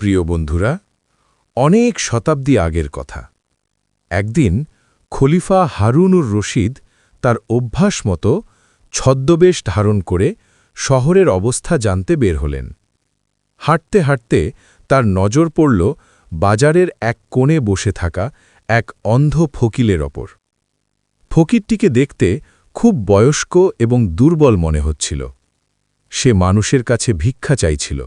প্রিয় বন্ধুরা, অনেক শতাব্দী আগের কথা। একদিন খলিফা হারুনুর রশিদ তার অভ্যাস মতো ছদ্মবেশ ধারণ করে শহরের অবস্থা জানতে বের হলেন। হাঁটতে হাঁটতে তার নজর পড়ল বাজারের এক কোণে বসে থাকা এক অন্ধ ফকিলের ওপর। ফকিরটিকে দেখতে খুব বয়স্ক এবং দুর্বল মনে হচ্ছিল। সে মানুষের কাছে ভিক্ষা চাইছিল।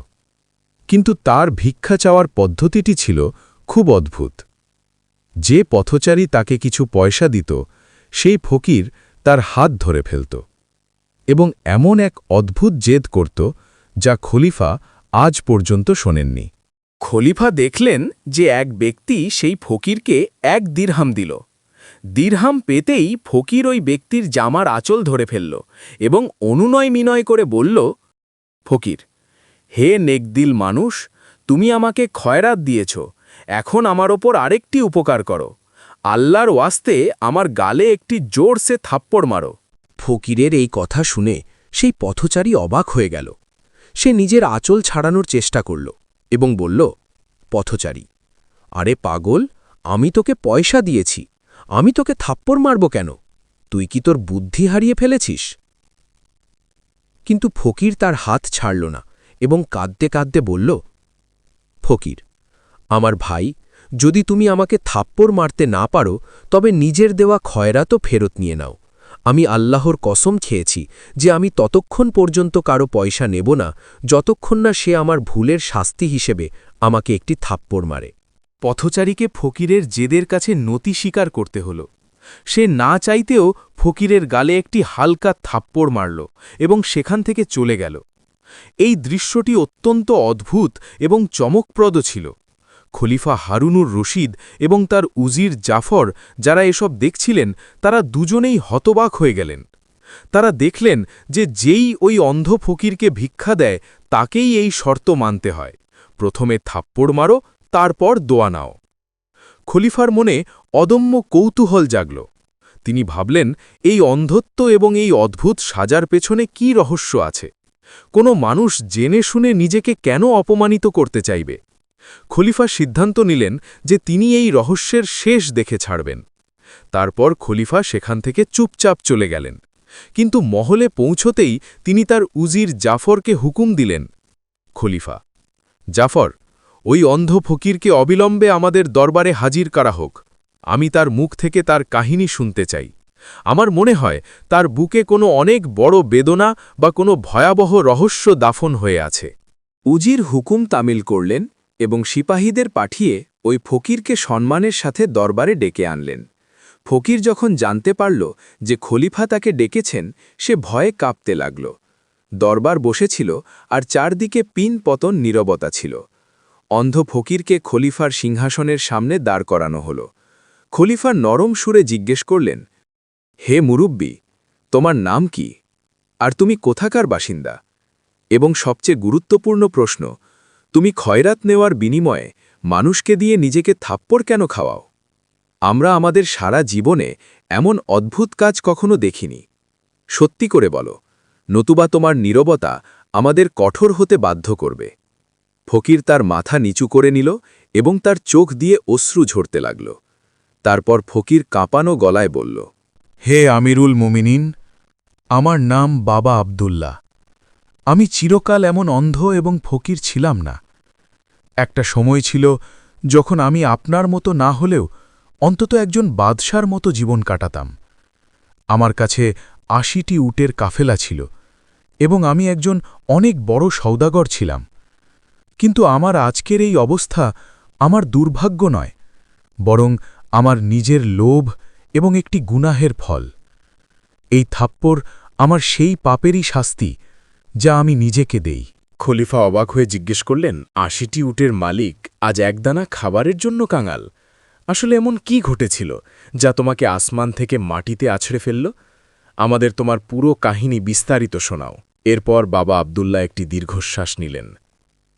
কিন্তু তার ভিক্ষা চাওয়ার পদ্ধতিটি ছিল খুব অদ্ভুত। যে পথচারী তাকে কিছু পয়সা দিত, সেই ফকির তার হাত ধরে ফেলত এবং এমন এক অদ্ভুত জেদ করত যা খলিফা আজ পর্যন্ত শোনেননি। খলিফা দেখলেন যে এক ব্যক্তি সেই ফকিরকে এক দিরহাম দিল। দিরহাম পেতেই ফকির ওই ব্যক্তির জামার আঁচল ধরে ফেলল এবং অনুনয় মিনয় করে বলল, ফকির হে নেকদিল মানুষ, তুমি আমাকে খয়রাত দিয়েছ। এখন আমার ওপর আরেকটি উপকার করো। আল্লাহর ওয়াস্তে আমার গালে একটি জোরসে থাপ্পড় মারো। ফকিরের এই কথা শুনে সেই পথচারী অবাক হয়ে গেল। সে নিজের আঁচল ছাড়ানোর চেষ্টা করল এবং বলল, পথচারী, আরে পাগল, আমি তোকে পয়সা দিয়েছি। আমি তোকে থাপ্পড় মারব কেন? তুই কি তোর বুদ্ধি হারিয়ে ফেলেছিস? কিন্তু ফকির তার হাত ছাড়ল না। এবং কাঁদতে কাঁদতে বলল, ফকির, আমার ভাই, যদি তুমি আমাকে থাপ্পড় মারতে না পারো, তবে নিজের দেওয়া খয়রা তো ফেরত নিয়ে নাও। আমি আল্লাহর কসম খেয়েছি যে আমি ততক্ষণ পর্যন্ত কারও পয়সা নেব না, যতক্ষণ না সে আমার ভুলের শাস্তি হিসেবে আমাকে একটি থাপ্পড় মারে। পথচারীকে ফকিরের জেদের কাছে নতি স্বীকার করতে হল। সে না চাইতেও ফকিরের গালে একটি হালকা থাপ্পড় মারল এবং সেখান থেকে চলে গেল। এই দৃশ্যটি অত্যন্ত অদ্ভুত এবং চমকপ্রদ ছিল। খলিফা হারুনুর রশিদ এবং তার উজির জাফর যারা এসব দেখছিলেন, তারা দুজনেই হতবাক হয়ে গেলেন। তারা দেখলেন যে যেই ওই অন্ধ ফকিরকে ভিক্ষা দেয়, তাকেই এই শর্ত মানতে হয়। প্রথমে থাপ্পড় মারো, তারপর দোয়া নাও। খলিফার মনে অদম্য কৌতূহল জাগল। তিনি ভাবলেন, এই অন্ধত্ব এবং এই অদ্ভুত সাজার পেছনে কি রহস্য আছে? কোনো মানুষ জেনে শুনে নিজেকে কেন অপমানিত করতে চাইবে? খলিফা সিদ্ধান্ত নিলেন যে তিনি এই রহস্যের শেষ দেখে ছাড়বেন। তারপর খলিফা সেখান থেকে চুপচাপ চলে গেলেন। কিন্তু মহলে পৌঁছতেই তিনি তার উজির জাফরকে হুকুম দিলেন, খলিফা, জাফর, ওই অন্ধ ফকিরকে অবিলম্বে আমাদের দরবারে হাজির করা হোক। আমি তার মুখ থেকে তার কাহিনী শুনতে চাই। আমার মনে হয় তার বুকে কোনো অনেক বড় বেদনা বা কোনো ভয়াবহ রহস্য দাফন হয়ে আছে। উজির হুকুম তামিল করলেন এবং সিপাহীদের পাঠিয়ে ওই ফকিরকে সম্মানের সাথে দরবারে ডেকে আনলেন। ফকির যখন জানতে পারল যে খলিফা তাকে ডেকেছেন, সে ভয়ে কাঁপতে লাগল। দরবার বসেছিল আর চারদিকে পিন পতন নীরবতা ছিল। অন্ধ ফকিরকে খলিফার সিংহাসনের সামনে দাঁড় করানো হল। খলিফার নরম সুরে জিজ্ঞেস করলেন হে মুরব্বী, তোমার নাম কি? আর তুমি কোথাকার বাসিন্দা? এবং সবচেয়ে গুরুত্বপূর্ণ প্রশ্ন, তুমি খয়রাত নেওয়ার বিনিময়ে মানুষকে দিয়ে নিজেকে থাপ্পড় কেন খাওয়াও? আমরা আমাদের সারা জীবনে এমন অদ্ভুত কাজ কখনো দেখিনি। সত্যি করে বলো, নতুবা তোমার নীরবতা আমাদের কঠোর হতে বাধ্য করবে। ফকির তার মাথা নিচু করে নিল এবং তার চোখ দিয়ে অশ্রু ঝরতে লাগল। তারপর ফকির কাঁপানো গলায় বলল হে আমিরুল মুমিনিন, আমার নাম বাবা আবদুল্লাহ। আমি চিরকাল এমন অন্ধ এবং ফকির ছিলাম না। একটা সময় ছিল যখন আমি আপনার মতো না হলেও অন্তত একজন বাদশার মতো জীবন কাটাতাম। আমার কাছে আশিটি উটের কাফেলা ছিল এবং আমি একজন অনেক বড় সৌদাগর ছিলাম। কিন্তু আমার আজকের এই অবস্থা আমার দুর্ভাগ্য নয়, বরং আমার নিজের লোভ এবং একটি গুনাহের ফল। এই থাপ্পড় আমার সেই পাপেরই শাস্তি যা আমি নিজেকে দেই। খলিফা অবাক হয়ে জিজ্ঞেস করলেন, আশিটি উটের মালিক আজ একদানা খাবারের জন্য কাঙাল? আসলে এমন কি ঘটেছিল যা তোমাকে আসমান থেকে মাটিতে আছড়ে ফেলল? আমাদের তোমার পুরো কাহিনী বিস্তারিত শোনাও। এরপর বাবা আবদুল্লাহ একটি দীর্ঘশ্বাস নিলেন,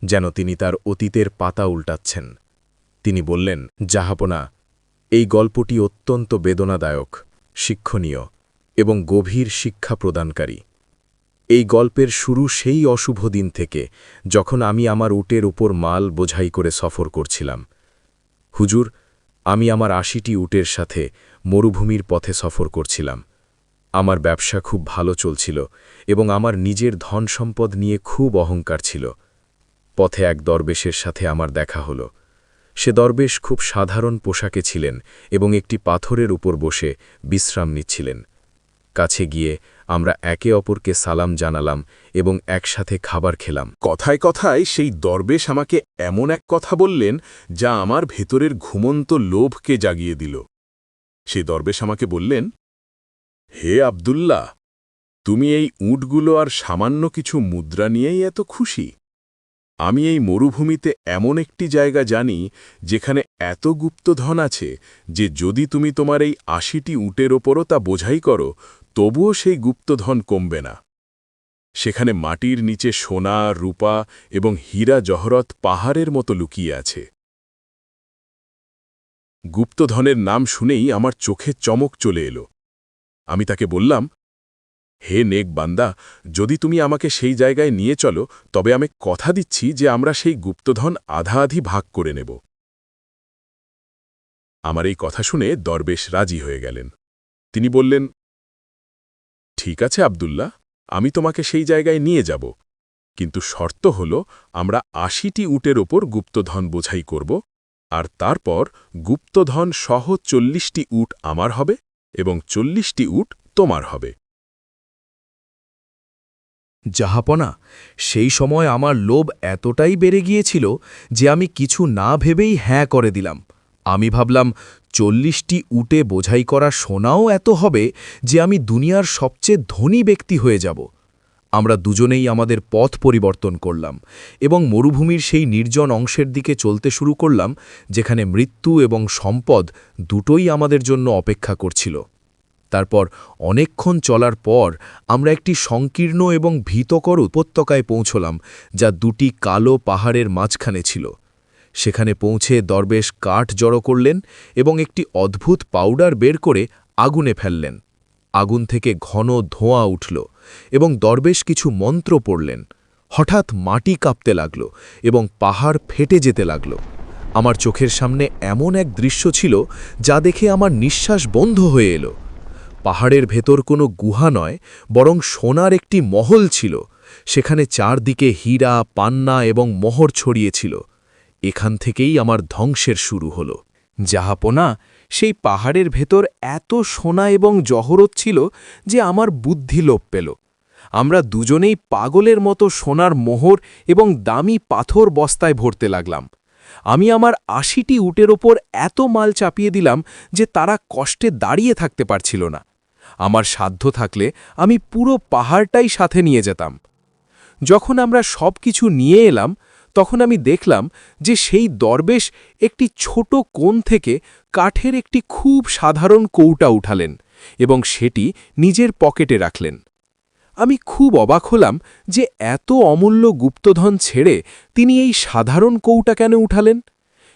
যেন তিনি তার অতীতের পাতা উল্টাচ্ছেন। তিনি বললেন জাহাপনা এই গল্পটি অত্যন্ত বেদনাদায়ক, শিক্ষণীয় এবং গভীর শিক্ষা প্রদানকারী। এই গল্পের শুরু সেই অশুভ দিন থেকে যখন আমি আমার উটের উপর মাল বোঝাই করে সফর করছিলাম। হুজুর, আমি আমার আশিটি উটের সাথে মরুভূমির পথে সফর করছিলাম। আমার ব্যবসা খুব ভালো চলছিল এবং আমার নিজের ধন সম্পদ নিয়ে খুব অহংকার ছিল। পথে এক দরবেশের সাথে আমার দেখা হলো। সে দরবেশ খুব সাধারণ পোশাকে ছিলেন এবং একটি পাথরের উপর বসে বিশ্রাম নিচ্ছিলেন। কাছে গিয়ে আমরা একে অপরকে সালাম জানালাম এবং একসাথে খাবার খেলাম। কথায় কথায় সেই দরবেশ আমাকে এমন এক কথা বললেন যা আমার ভেতরের ঘুমন্ত লোভকে জাগিয়ে দিল। সেই দরবেশ আমাকে বললেন, হে আবদুল্লাহ, তুমি এই উটগুলো আর সামান্য কিছু মুদ্রা নিয়েই এত খুশি? আমি এই মরুভূমিতে এমন একটি জায়গা জানি যেখানে এত গুপ্তধন আছে যে যদি তুমি তোমার এই আশিটি উটের ওপরও তা বোঝাই করো, তবুও সেই গুপ্তধন কমবে না। সেখানে মাটির নিচে সোনা, রূপা এবং হীরা জহরত পাহাড়ের মতো লুকিয়ে আছে। গুপ্তধনের নাম শুনেই আমার চোখে চমক চলে এলো। আমি তাকে বললাম হে নেক বান্দা, যদি তুমি আমাকে সেই জায়গায় নিয়ে চলো, তবে আমি কথা দিচ্ছি যে আমরা সেই গুপ্তধন আধা আধি ভাগ করে নেব। আমার এই কথা শুনে দরবেশ রাজি হয়ে গেলেন। তিনি বললেন, ঠিক আছে আবদুল্লাহ, আমি তোমাকে সেই জায়গায় নিয়ে যাব। কিন্তু শর্ত হল, আমরা আশিটি উটের ওপর গুপ্তধন বোঝাই করব, আর তারপর গুপ্তধন সহ চল্লিশটি উট আমার হবে এবং চল্লিশটি উট তোমার হবে। জাহাপনা সেই সময় আমার লোভ এতটাই বেড়ে গিয়েছিল যে আমি কিছু না ভেবেই হ্যাঁ করে দিলাম। আমি ভাবলাম, চল্লিশটি উটে বোঝাই করা সোনাও এত হবে যে আমি দুনিয়ার সবচেয়ে ধনী ব্যক্তি হয়ে যাব। আমরা দুজনেই আমাদের পথ পরিবর্তন করলাম এবং মরুভূমির সেই নির্জন অংশের দিকে চলতে শুরু করলাম, যেখানে মৃত্যু এবং সম্পদ দুটোই আমাদের জন্য অপেক্ষা করছিল। তারপর অনেকক্ষণ চলার পর আমরা একটি সংকীর্ণ এবং ভীতকর উপত্যকায় পৌঁছলাম, যা দুটি কালো পাহাড়ের মাঝখানে ছিল। সেখানে পৌঁছে দরবেশ কাঠ জড়ো করলেন এবং একটি অদ্ভুত পাউডার বের করে আগুনে ফেললেন। আগুন থেকে ঘন ধোঁয়া উঠল এবং দরবেশ কিছু মন্ত্র পড়লেন। হঠাৎ মাটি কাঁপতে লাগল এবং পাহাড় ফেটে যেতে লাগল। আমার চোখের সামনে এমন এক দৃশ্য ছিল যা দেখে আমার নিঃশ্বাস বন্ধ হয়ে এলো। পাহাড়ের ভেতর কোনো গুহা নয়, বরং সোনার একটি মহল ছিল। সেখানে চারদিকে হীরা, পান্না এবং মোহর ছড়িয়েছিল এখান থেকেই আমার ধ্বংসের শুরু হল। জাহাপনা সেই পাহাড়ের ভেতর এত সোনা এবং জহরত ছিল যে আমার বুদ্ধি লোপ পেল। আমরা দুজনেই পাগলের মতো সোনার মোহর এবং দামি পাথর বস্তায় ভরতে লাগলাম। আমি আমার আশিটি উটের ওপর এত মাল চাপিয়ে দিলাম যে তারা কষ্টে দাঁড়িয়ে থাকতে পারছিল না। আমার সাধ্য থাকলে আমি পুরো পাহাড়টাই সাথে নিয়ে যেতাম। যখন আমরা সব কিছু নিয়ে এলাম, তখন আমি দেখলাম যে সেই দরবেশ একটি ছোট কোণ থেকে কাঠের একটি খুব সাধারণ কৌটা উঠালেন এবং সেটি নিজের পকেটে রাখলেন। আমি খুব অবাক হলাম যে এত অমূল্য গুপ্তধন ছেড়ে তিনি এই সাধারণ কৌটা কেন উঠালেন?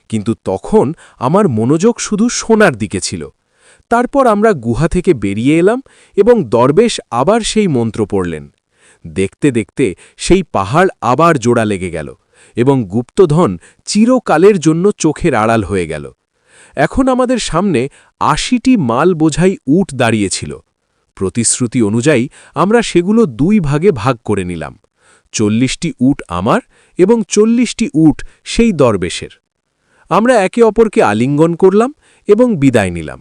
কিন্তু তখন আমার মনোযোগ শুধু সোনার দিকে ছিল। তারপর আমরা গুহা থেকে বেরিয়ে এলাম এবং দরবেশ আবার সেই মন্ত্র পড়লেন। দেখতে দেখতে সেই পাহাড় আবার জোড়া লেগে গেল এবং গুপ্তধন চিরকালের জন্য চোখের আড়াল হয়ে গেল। এখন আমাদের সামনে আশিটি মাল বোঝাই উট দাঁড়িয়েছিল। প্রতিশ্রুতি অনুযায়ী আমরা সেগুলো দুই ভাগে ভাগ করে নিলাম। চল্লিশটি উট আমার এবং চল্লিশটি উট সেই দরবেশের। আমরা একে অপরকে আলিঙ্গন করলাম এবং বিদায় নিলাম।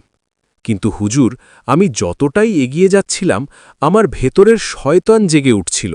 কিন্তু হুজুর, আমি যতটাই এগিয়ে যাচ্ছিলাম, আমার ভেতরের শয়তান জেগে উঠছিল।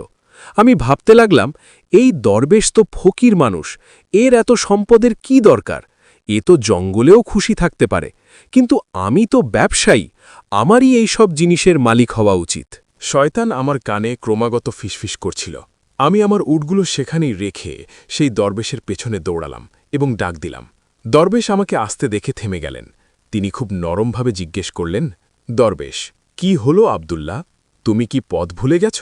আমি ভাবতে লাগলাম, এই দরবেশ তো ফকির মানুষ, এর এত সম্পদের কি দরকার? এ তো জঙ্গলেও খুশি থাকতে পারে। কিন্তু আমি তো ব্যবসায়ী, আমারই এই সব জিনিসের মালিক হওয়া উচিত। শয়তান আমার কানে ক্রমাগত ফিসফিস করছিল। আমি আমার উটগুলো সেখানেই রেখে সেই দরবেশের পেছনে দৌড়ালাম এবং ডাক দিলাম। দরবেশ আমাকে আসতে দেখে থেমে গেলেন। তিনি খুব নরমভাবে জিজ্ঞেস করলেন, দরবেশ, কি হলো আবদুল্লাহ? তুমি কি পথ ভুলে গেছ?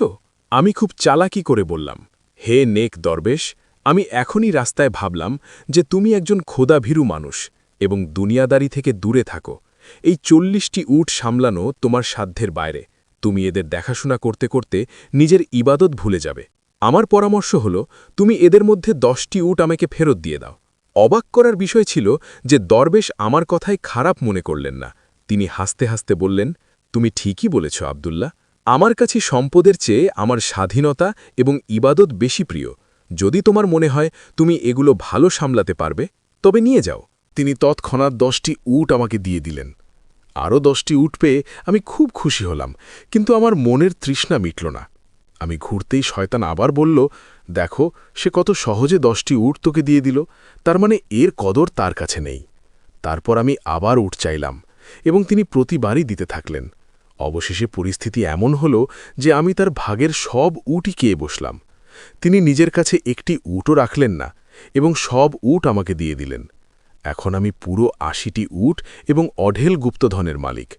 আমি খুব চালাকি করে বললাম, হে নেক দরবেশ, আমি এখনই রাস্তায় ভাবলাম যে তুমি একজন খোদাভীরু মানুষ এবং দুনিয়াদারি থেকে দূরে থাকো। এই চল্লিশটি উট সামলানো তোমার সাধ্যের বাইরে। তুমি এদের দেখাশোনা করতে করতে নিজের ইবাদত ভুলে যাবে। আমার পরামর্শ হল, তুমি এদের মধ্যে দশটি উট আমাকে ফেরত দিয়ে দাও। অবাক করার বিষয় ছিল যে দরবেশ আমার কথায় খারাপ মনে করলেন না। তিনি হাসতে হাসতে বললেন, তুমি ঠিকই বলেছ, আবদুল্লাহ। আমার কাছে সম্পদের চেয়ে আমার স্বাধীনতা এবং ইবাদত বেশি প্রিয়। যদি তোমার মনে হয় তুমি এগুলো ভালো সামলাতে পারবে, তবে নিয়ে যাও। তিনি তৎক্ষণাৎ দশটি উট আমাকে দিয়ে দিলেন। আরও দশটি উট পেয়ে আমি খুব খুশি হলাম, কিন্তু আমার মনের তৃষ্ণা মিটল না। আমি ঘুরতেই শয়তান আবার বলল দেখো, সে কত সহজে দশটি উট তোকে দিয়ে দিল, তার মানে এর কদর তার কাছে নেই। তারপর আমি আবার উট চাইলাম, এবং তিনি প্রতিবারই দিতে থাকলেন। অবশেষে পরিস্থিতি এমন হল যে আমি তার ভাগের সব উটই কেয়ে বসলাম। তিনি নিজের কাছে একটি উটও রাখলেন না, এবং সব উট আমাকে দিয়ে দিলেন। এখন আমি পুরো আশিটি উট এবং অঢেল গুপ্তধনের মালিক।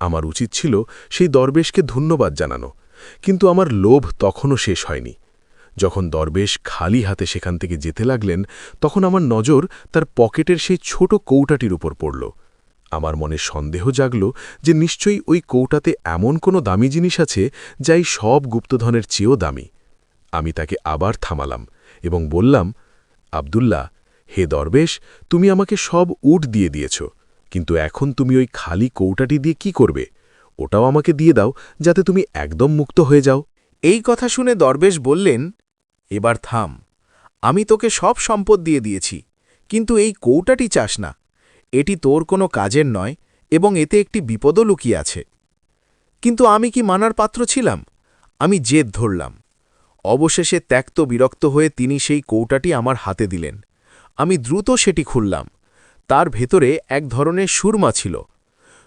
আমার উচিত ছিল সেই দরবেশকে ধন্যবাদ জানানো, কিন্তু আমার লোভ তখনও শেষ হয়নি। যখন দরবেশ খালি হাতে সেখান থেকে যেতে লাগলেন, তখন আমার নজর তার পকেটের সেই ছোট কৌটাটির উপর পড়ল। আমার মনে সন্দেহ জাগল যে নিশ্চয়ই ওই কৌটাতে এমন কোনো দামি জিনিস আছে যাই সব গুপ্তধনের চেয়েও দামি। আমি তাকে আবার থামালাম এবং বললাম, আবদুল্লাহ, হে দরবেশ, তুমি আমাকে সব উট দিয়ে দিয়েছ, কিন্তু এখন তুমি ওই খালি কৌটাটি দিয়ে কি করবে? ওটাও আমাকে দিয়ে দাও, যাতে তুমি একদম মুক্ত হয়ে যাও। এই কথা শুনে দরবেশ বললেন এবার থাম। আমি তোকে সব সম্পদ দিয়ে দিয়েছি, কিন্তু এই কৌটাটি চাস না। এটি তোর কোনো কাজের নয় এবং এতে একটি বিপদও লুকিয়ে আছে। কিন্তু আমি কি মানার পাত্র ছিলাম? আমি জেদ ধরলাম। অবশেষে ত্যক্ত বিরক্ত হয়ে তিনি সেই কৌটাটি আমার হাতে দিলেন। আমি দ্রুত সেটি খুললাম। তার ভেতরে এক ধরনের সুরমা ছিল।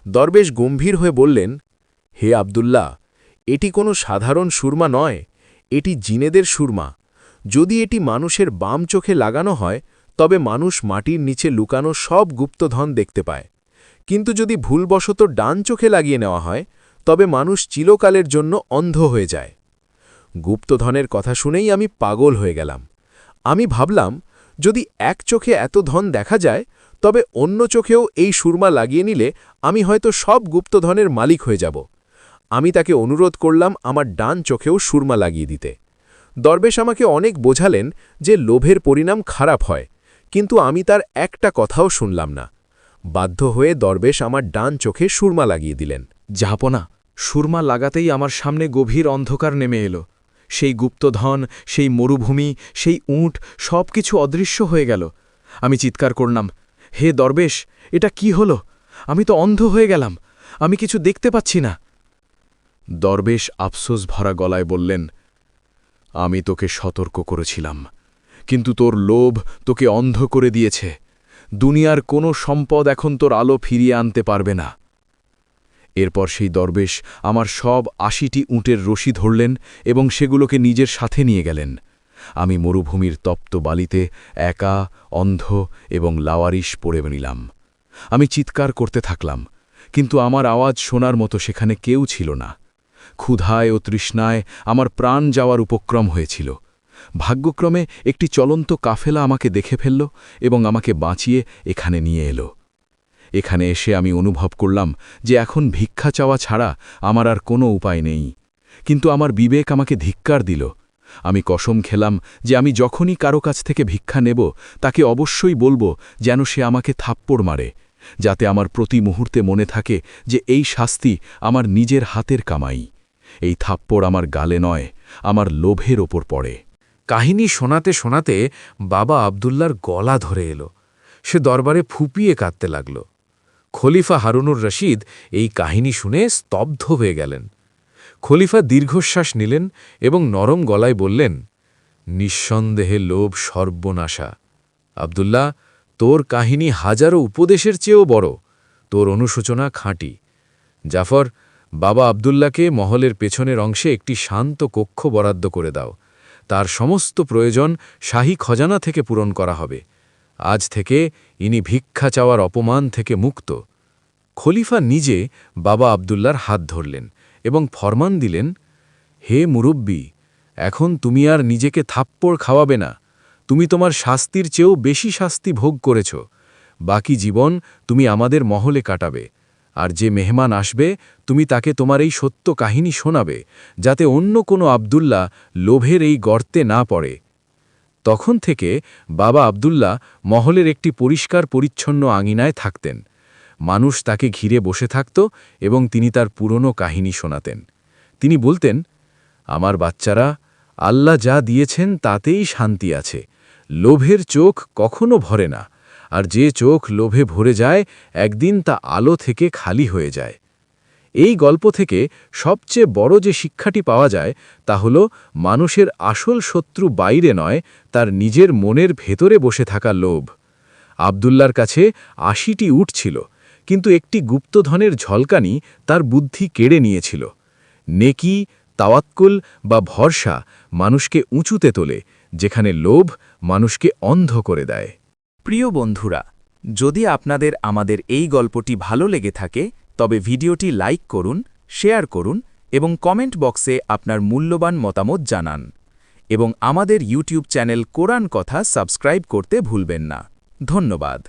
দরবেশ গম্ভীর হয়ে বললেন, হে আবদুল্লাহ, এটি কোনো সাধারণ সুরমা নয়। এটি জিনেদের সুরমা। যদি এটি মানুষের বাম চোখে লাগানো হয়, তবে মানুষ মাটির নিচে লুকানো সব গুপ্তধন দেখতে পায়। কিন্তু যদি ভুলবশত ডান চোখে লাগিয়ে নেওয়া হয়, তবে মানুষ চিরকালের জন্য অন্ধ হয়ে যায়। গুপ্তধনের কথা শুনেই আমি পাগল হয়ে গেলাম। আমি ভাবলাম, যদি এক চোখে এত ধন দেখা যায়, তবে অন্য চোখেও এই সুরমা লাগিয়ে নিলে আমি হয়তো সব গুপ্তধনের মালিক হয়ে যাব। আমি তাকে অনুরোধ করলাম আমার ডান চোখেও সুরমা লাগিয়ে দিতে। দরবেশ আমাকে অনেক বোঝালেন যে লোভের পরিণাম খারাপ হয়, কিন্তু আমি তার একটা কথাও শুনলাম না। বাধ্য হয়ে দরবেশ আমার ডান চোখে সুরমা লাগিয়ে দিলেন। যাপনা, সুরমা লাগাতেই আমার সামনে গভীর অন্ধকার নেমে এলো। সেই গুপ্তধন, সেই মরুভূমি, সেই উঁট সব কিছু অদৃশ্য হয়ে গেল। আমি চিৎকার করলাম, হে দরবেশ, এটা কি হলো? আমি তো অন্ধ হয়ে গেলাম, আমি কিছু দেখতে পাচ্ছি না। দরবেশ আফসোস ভরা গলায় বললেন আমি তোকে সতর্ক করেছিলাম। কিন্তু তোর লোভ তোকে অন্ধ করে দিয়েছে। দুনিয়ার কোনো সম্পদ এখন তোর আলো ফিরিয়ে আনতে পারবে না। এরপর সেই দরবেশ আমার সব আশিটি উঁটের রশি ধরলেন এবং সেগুলোকে নিজের সাথে নিয়ে গেলেন। আমি মরুভূমির তপ্ত বালিতে একা, অন্ধ এবং লাওয়ারিশ পড়ে নিলাম। আমি চিৎকার করতে থাকলাম, কিন্তু আমার আওয়াজ শোনার মতো সেখানে কেউ ছিল না। ক্ষুধায় ও তৃষ্ণায় আমার প্রাণ যাওয়ার উপক্রম হয়েছিল। ভাগ্যক্রমে একটি চলন্ত কাফেলা আমাকে দেখে ফেলল এবং আমাকে বাঁচিয়ে এখানে নিয়ে এলো। এখানে এসে আমি অনুভব করলাম যে এখন ভিক্ষা চাওয়া ছাড়া আমার আর কোনো উপায় নেই। কিন্তু আমার বিবেক আমাকে ধিক্কার দিল। আমি কসম খেলাম যে আমি যখনই কারও কাছ থেকে ভিক্ষা নেব, তাকে অবশ্যই বলব যেন সে আমাকে থাপ্পড় মারে, যাতে আমার প্রতি মুহূর্তে মনে থাকে যে এই শাস্তি আমার নিজের হাতের কামাই। এই থাপ্পড় আমার গালে নয়, আমার লোভের ওপর পড়ে। কাহিনী শোনাতে শোনাতে বাবা আবদুল্লার গলা ধরে এলো। সে দরবারে ফুপিয়ে কাঁদতে লাগল। খলিফা হারুনুর রশিদ এই কাহিনী শুনে স্তব্ধ হয়ে গেলেন। খলিফা দীর্ঘশ্বাস নিলেন এবং নরম গলায় বললেন, নিঃসন্দেহে লোভ সর্বনাশা। আবদুল্লাহ, তোর কাহিনী হাজারো উপদেশের চেয়েও বড়। তোর অনুশোচনা খাঁটি। জাফর বাবা আবদুল্লাকে মহলের পেছনের অংশে একটি শান্ত কক্ষ বরাদ্দ করে দাও। তার সমস্ত প্রয়োজন শাহী খজানা থেকে পূরণ করা হবে। আজ থেকে ইনি ভিক্ষা চাওয়ার অপমান থেকে মুক্ত। খলিফা নিজে বাবা আবদুল্লার হাত ধরলেন এবং ফরমান দিলেন, হে মুরব্বী, এখন তুমি আর নিজেকে থাপ্পড় খাওয়াবে না। তুমি তোমার শাস্তির চেয়েও বেশি শাস্তি ভোগ করেছ। বাকি জীবন তুমি আমাদের মহলে কাটাবে। আর যে মেহমান আসবে, তুমি তাকে তোমার এই সত্য কাহিনী শোনাবে, যাতে অন্য কোনো আবদুল্লাহ লোভের এই গর্তে না পড়ে। তখন থেকে বাবা আবদুল্লাহ মহলের একটি পরিষ্কার পরিচ্ছন্ন আঙিনায় থাকতেন। মানুষ তাকে ঘিরে বসে থাকত এবং তিনি তার পুরনো কাহিনী শোনাতেন। তিনি বলতেন, আমার বাচ্চারা, আল্লাহ যা দিয়েছেন তাতেই শান্তি আছে। লোভের চোখ কখনো ভরে না। আর যে চোখ লোভে ভরে যায়, একদিন তা আলো থেকে খালি হয়ে যায়। এই গল্প থেকে সবচেয়ে বড় যে শিক্ষাটি পাওয়া যায়, তা হল মানুষের আসল শত্রু বাইরে নয়, তার নিজের মনের ভেতরে বসে থাকা লোভ। আবদুল্লার কাছে আশিটি উট ছিল, কিন্তু একটি গুপ্তধনের ঝলকানি তার বুদ্ধি কেড়ে নিয়েছিল। নেকি, তাওয়াক্কুল বা ভরসা মানুষকে উঁচুতে তোলে, যেখানে লোভ মানুষকে অন্ধ করে দেয়। প্রিয় বন্ধুরা, যদি আপনাদের আমাদের এই গল্পটি ভালো লেগে থাকে, তবে ভিডিওটি লাইক করুন, শেয়ার করুন এবং কমেন্ট বক্সে আপনার মূল্যবান মতামত জানান। এবং আমাদের ইউটিউব চ্যানেল কোরআন কথা সাবস্ক্রাইব করতে ভুলবেন না। ধন্যবাদ।